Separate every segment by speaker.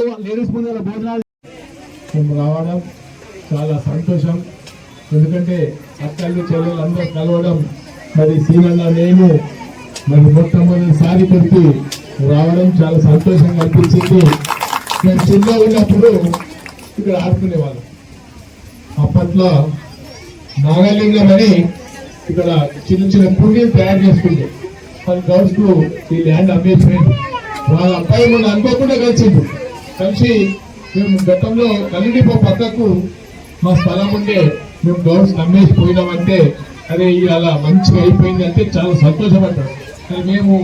Speaker 1: Ladies ముందర భోజనాలు మేము రావడం చాలా సంతోషం. ఎందుకంటే అక్కలు చెల్లెలు అందరూ కలవడం మరి సీనన్న నేను మరి మొట్టమొదటిసారి కొరికి రావడం చాలా సంతోషంగా అనిపించింది. మేము చిన్న ఉన్నప్పుడు ఇక్కడ ఆడుకునేవాళ్ళం. అప్పట్లో నాగలింగం అని ఇక్కడ చిన్న చిన్న పుణ్యం తయారు చేసుకుంటే వాళ్ళ గౌడ్స్ ఈ ల్యాండ్ అమ్మేసిపోయింది వాళ్ళ అబ్బాయి మొన్న అనుకోకుండా కలిసిండు. కలిసి మేము గతంలో కలిడిపో పక్కకు మా స్థలం ఉండే మేము గౌడ్స్ నమ్మేసి పోయినామంటే అరే అలా మంచిగా అయిపోయింది అంటే చాలా సంతోషపడ్డాం. కానీ మేము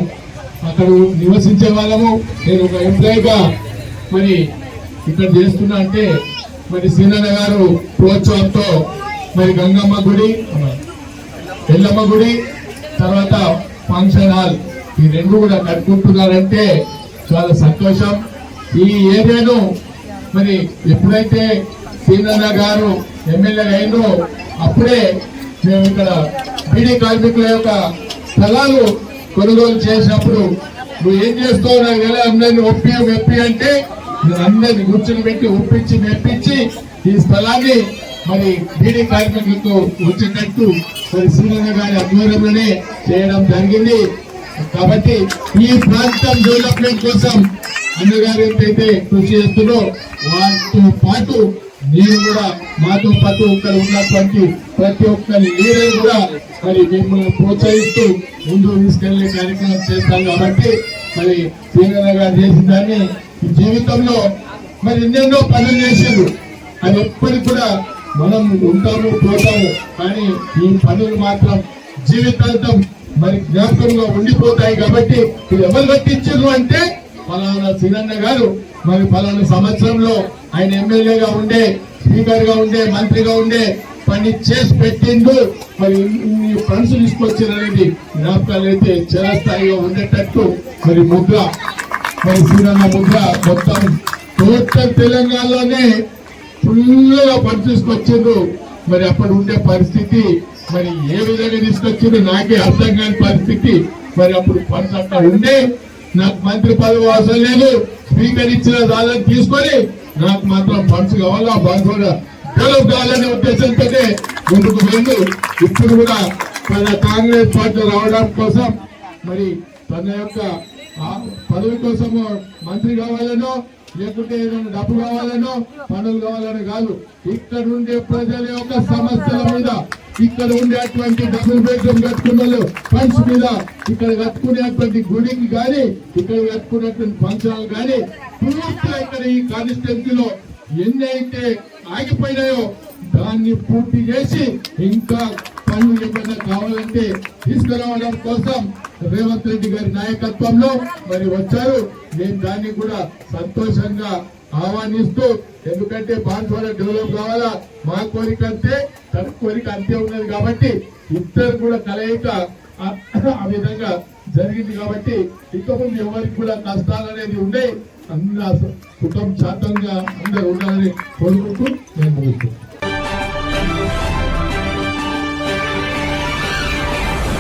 Speaker 1: అక్కడ నివసించే వాళ్ళము నేను ఒక ఎంప్లాయీగా మరి ఇక్కడ చేస్తున్నా అంటే మరి సీనన్న గారు ప్రోత్సాహంతో మరి గంగమ్మ గుడి ఎల్లమ్మ గుడి తర్వాత ఫంక్షన్ హాల్ ఈ రెండు కూడా కట్టుకుంటున్నారంటే చాలా సంతోషం. ఈ ఏరియాను మరి ఎప్పుడైతే సీనన్న గారు ఎమ్మెల్యే అయిందో అప్పుడే మేము ఇక్కడ బీడీ కార్మికుల యొక్క స్థలాలు కొనుగోలు చేసినప్పుడు నువ్వు ఏం చేస్తావు నాకు ఎలా అందరిని ఒప్పి మెప్పి అంటే నేను అందరిని కూర్చొని పెట్టి ఒప్పించి మెప్పించి ఈ స్థలాన్ని మరి బీడీ కార్మికులకు వచ్చేటట్టు మరి సీనన్న గారి ఆధ్వర్యంలోనే చేయడం జరిగింది. కాబట్టి ఈ ప్రాంతం డెవలప్మెంట్ కోసం అన్నగారు ఎంతైతే కృషి చేస్తుందో వాటితో పాటు నేను కూడా మాతో పాటు ఇక్కడ ఉన్నటువంటి ప్రతి ఒక్కరి లీడర్ కూడా మరి మిమ్మల్ని ప్రోత్సహిస్తూ ముందు తీసుకెళ్ళే కార్యక్రమం చేస్తాం కాబట్టి మరి శ్రీరంగ గారు చేసిన దాన్ని జీవితంలో మరి ఎన్నెన్నో పనులు చేశారు. అది ఎప్పటికి కూడా మనం ఉంటాము పోతాము. కానీ ఈ పనులు మాత్రం జీవితాంతం మరి జ్ఞాపకంలో ఉండిపోతాయి కాబట్టి ఇది ఎవరు పట్టించారు అంటే ఫలానా సినన్న గారు మరి ఫలానా సంవత్సరంలో ఆయన ఎమ్మెల్యేగా ఉండే స్పీకర్గా ఉండే మంత్రిగా ఉండే పని చేసి పెట్టిండు. మరి ఇన్ని ఫండ్స్ తీసుకొచ్చారు జ్ఞాపకాలు అయితే చిరస్థాయిగా ఉండేటట్టు మరి ముద్ర మరి శ్రీరన్న ముద్ర మొత్తం టోటల్ తెలంగాణలోనే ఫుల్గా పని తీసుకొచ్చిండ్రు మరి అప్పుడు ఉండే పరిస్థితి మరి ఏ విధంగా తీసుకొచ్చింది నాకే అర్థం కాని పరిస్థితి. మరి అప్పుడు ఫండ్స్ అట్లా ఉండే నాకు మంత్రి పదవి అవసరం లేదు. స్పీకర్ ఇచ్చిన దాదాపు తీసుకొని నాకు మాత్రం ఫండ్స్ కావాలా ఫండ్స్ కూడా డెవలప్ కావాలనే ఉద్దేశంతో ముందుకు ముందు ఇప్పుడు కూడా తన కాంగ్రెస్ పార్టీ రావడం కోసం మరి తన యొక్క పదవి కోసము మంత్రి కావాలనో లేకుంటే ఏదైనా డబ్బు కావాలనో పనులు కావాలని కాదు. ఇక్కడ ఉండే ప్రజల యొక్క సమస్యల మీద ఇక్కడ ఉండేటువంటి డబుల్ బెడ్రూమ్ కట్టుకున్న వాళ్ళు ఫండ్స్ మీద ఇక్కడ కట్టుకునేటువంటి గుడికి కానీ ఇక్కడ కట్టుకునేటువంటి ఫంక్షన్లు కానీ పూర్తిగా ఇక్కడ ఈ కాన్స్టిట్యున్సీలో ఎన్ని అయితే ఆగిపోయినాయో దాన్ని పూర్తి చేసి ఇంకా పనులు ఏమైనా కావాలంటే తీసుకురావడం కోసం రేవంత్ రెడ్డి గారి నాయకత్వంలో మరి వచ్చారు. నేను దాన్ని కూడా సంతోషంగా ఆహ్వానిస్తూ ఎందుకంటే బాన్స్వాడ డెవలప్ కావాలా? మా కోరిక అంటే తన కోరిక అంతే ఉన్నది కాబట్టి ఇద్దరు కూడా కలయిక ఆ- విధంగా జరిగింది కాబట్టి ఇంతకుముందు ఎవరికి కూడా కష్టాలు అనేది ఉండే అందరూ కుటుంబ శాతంగా అందరూ ఉండాలని కోరుకుంటూ నేను ముగిస్తున్నాను.